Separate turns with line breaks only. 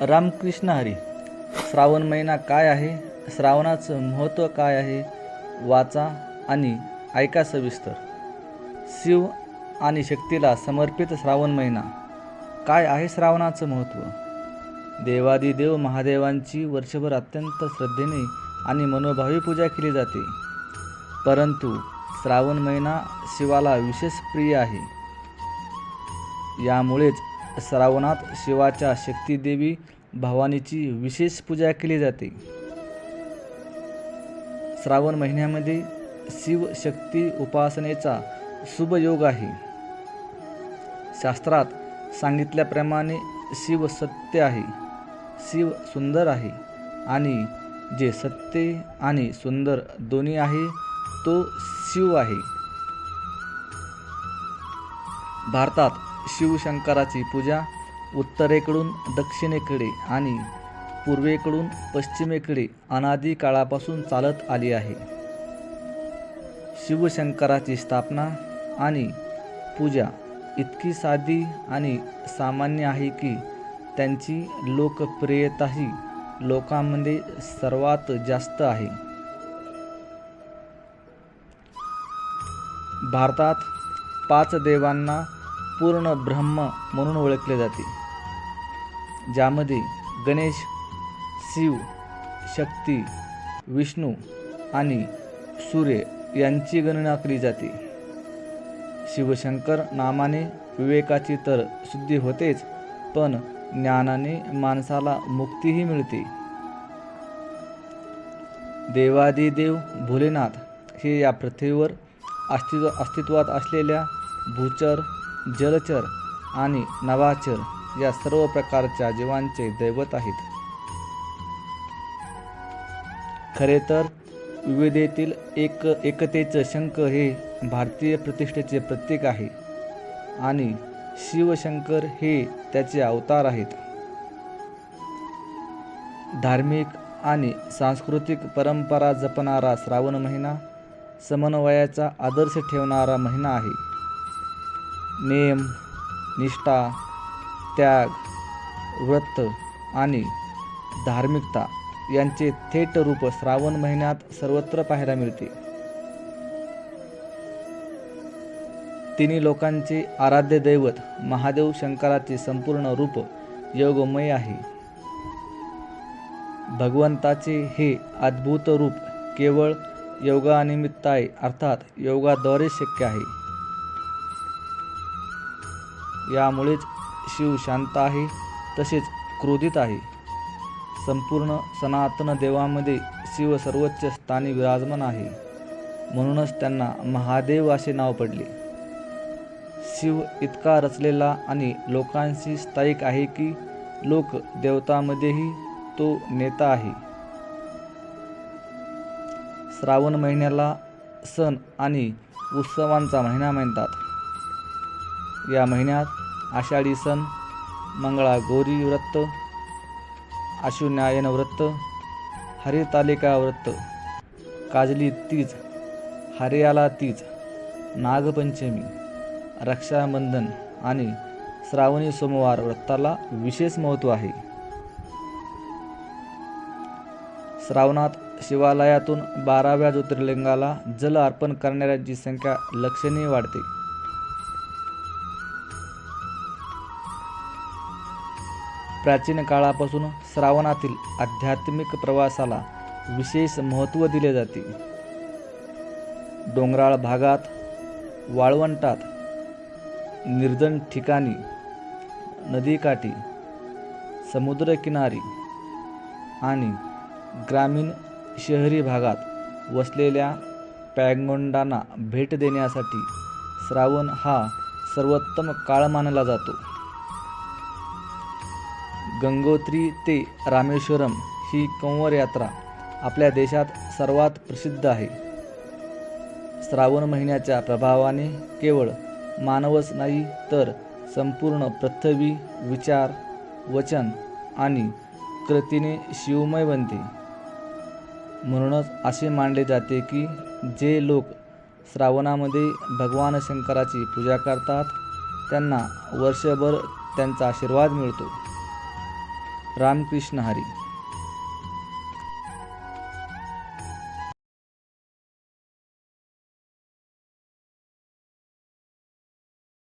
रामकृष्ण हरी. श्रावण महिना काय आहे? श्रावणाचं महत्त्व काय आहे? वाचा आणि ऐका सविस्तर. शिव आणि शक्तीला समर्पित श्रावण महिना. काय आहे श्रावणाचं महत्त्व? देवादिदेव महादेवांची वर्षभर अत्यंत श्रद्धेने आणि मनोभावी पूजा केली जाते. परंतु श्रावण महिना शिवाला विशेष प्रिय आहे. यामुळेच श्रावणात शिवाच्या शक्तीदेवी भवानीची विशेष पूजा केली जाते. श्रावण महिन्यामध्ये शिवशक्ती उपासनेचा शुभ योग आहे. शास्त्रात सांगितल्याप्रमाणे शिव सत्य आहे शिव सुंदर आहे आणि जे सत्य आणि सुंदर दोन्ही आहे तो शिव आहे. भारतात शिवशंकराची पूजा उत्तरेकडून दक्षिणेकडे आणि पूर्वेकडून पश्चिमेकडे अनादी काळापासून चालत आली आहे. शिवशंकराची स्थापना आणि पूजा इतकी साधी आणि सामान्य आहे की त्यांची लोकप्रियताही लोकांमध्ये सर्वात जास्त आहे. भारतात पाच देवांना पूर्ण ब्रह्म म्हणून ओळखले जाते ज्यामध्ये गणेश शिव शक्ती विष्णू आणि सूर्य यांची गणना केली जाते. शिवशंकर नामाने विवेकाची तर शुद्धी होतेच पण ज्ञानाने माणसाला मुक्तीही मिळते. देवादिदेव भोलेनाथ हे या पृथ्वीवर अस्तित्व अस्तित्वात असलेल्या भूचर जलचर आणि नवाचर या सर्व प्रकारच्या जीवांचे दैवत आहेत. खरे तर विविधेतील एक एकतेचं शंख हे भारतीय प्रतिष्ठेचे प्रतीक आहे आणि शिवशंकर हे त्याचे अवतार आहेत. धार्मिक आणि सांस्कृतिक परंपरा जपणारा श्रावण महिना समन्वयाचा आदर्श ठेवणारा महिना आहे. नेम निष्ठा त्याग व्रत आणि धार्मिकता यांचे थेट रूप श्रावण महिन्यात सर्वत्र पाहायला मिळते. तिन्ही लोकांचे आराध्य दैवत महादेव शंकराचे संपूर्ण रूप योगमय आहे. भगवंताचे हे अद्भुत रूप केवळ योगानिमित्त आहे अर्थात योगाद्वारे शक्य आहे. यामुळेच शिव शांत आहे तसेच क्रोधित आहे. संपूर्ण सनातन देवामध्ये शिव सर्वोच्च स्थानी विराजमान आहे. म्हणूनच त्यांना महादेव असे नाव पडले. शिव इतका रचलेला आणि लोकांशी स्थायिक आहे की लोक देवतामध्येही तो नेता आहे. श्रावण महिन्याला सण आणि उत्सवांचा महिना म्हणतात या महिन्यात आषाढी सण मंगळा गौरी व्रत आशुन्यायन व्रत हरितालिका व्रत काजली तीज हरियाला तीज नागपंचमी रक्षाबंधन आणि श्रावणी सोमवार व्रताला विशेष महत्त्व आहे. श्रावणात शिवालयातून बाराव्या ज्योतिर्लिंगाला जल अर्पण करणाऱ्यांची संख्या लक्षणीय वाढते. प्राचीन काळापासून श्रावणातील आध्यात्मिक प्रवासाला विशेष महत्त्व दिले जाते. डोंगराळ भागात वाळवंटात निर्जन ठिकाणी नदीकाठी समुद्रकिनारी आणि ग्रामीण शहरी भागात वसलेल्या पॅगोंडांना भेट देण्यासाठी श्रावण हा सर्वोत्तम काळ मानला जातो. गंगोत्री ते रामेश्वरम ही कंवर यात्रा आपल्या देशात सर्वात प्रसिद्ध आहे. श्रावण महिन्याच्या प्रभावाने केवळ मानवच नाही तर संपूर्ण पृथ्वी विचार वचन आणि कृतीने शिवमय बनते. म्हणूनच असे मानले जाते की जे लोक श्रावणामध्ये भगवान शंकराची पूजा करतात त्यांना वर्षभर त्यांचा आशीर्वाद मिळतो. रामकृष्ण हरी.